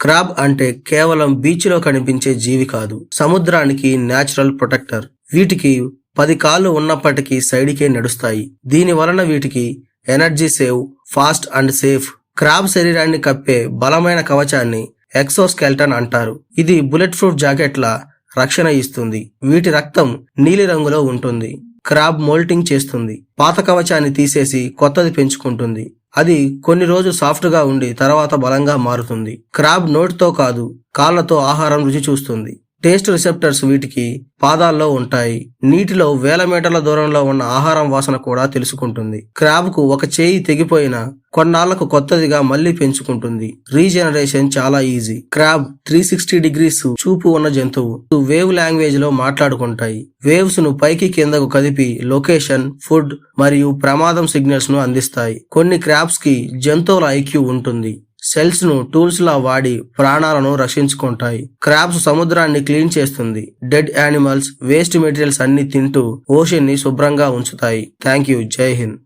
Crab అంటే కేవలం బీచ్లో కనిపించే జీవి కాదు సముద్రానికి నేచురల్ ప్రొటెక్టర్. వీటికి పది కాళ్ళు ఉన్నప్పటికీ సైడ్కే నడుస్తాయి. దీని వలన వీటికి energy save fast and safe. Crab శరీరాన్ని కప్పే బలమైన కవచాన్ని ఎక్సోస్కెల్టన్ అంటారు. ఇది బుల్లెట్ ప్రూఫ్ జాకెట్ల రక్షణ ఇస్తుంది. వీటి రక్తం నీలి రంగులో ఉంటుంది. క్రాబ్ మోల్టింగ్ చేస్తుంది. పాత కవచాన్ని తీసేసి కొత్తది పెంచుకుంటుంది. అది కొన్ని రోజులు సాఫ్ట్గా ఉండి తర్వాత బలంగా మారుతుంది. క్రాబ్ నోటితో కాదు కాళ్ళతో ఆహారం రుచి చూస్తుంది. టేస్ట్ రిసెప్టర్స్ వీటికి పాదాల్లో ఉంటాయి. నీటిలో వేల మీటర్ల దూరంలో ఉన్న ఆహారం వాసన కూడా తెలుసుకుంటుంది. క్రాబ్కు ఒక చేయి తెగిపోయిన కొన్నాళ్ళకు కొత్తదిగా మళ్ళీ పెంచుకుంటుంది. రీజనరేషన్ చాలా easy. Crab three sixty degrees చూపు ఉన్న జంతువు. వేవ్ లాంగ్వేజ్లో మాట్లాడుకుంటాయి. వేవ్స్ను పైకి కిందకు కదిపి లొకేషన్ ఫుడ్ మరియు ప్రమాదం సిగ్నల్స్ను అందిస్తాయి. కొన్ని క్రాబ్స్కి జంతువుల ఐక్యూ ఉంటుంది. సెల్స్ను టూల్స్ లా వాడి ప్రాణాలను రక్షించుకుంటాయి. క్రాబ్స్ సముద్రాన్ని క్లీన్ చేస్తుంది. డెడ్ యానిమల్స్ వేస్ట్ మెటీరియల్స్ అన్ని తింటూ ఓషన్ని శుభ్రంగా ఉంచుతాయి. థ్యాంక్ యూ జై హింద్.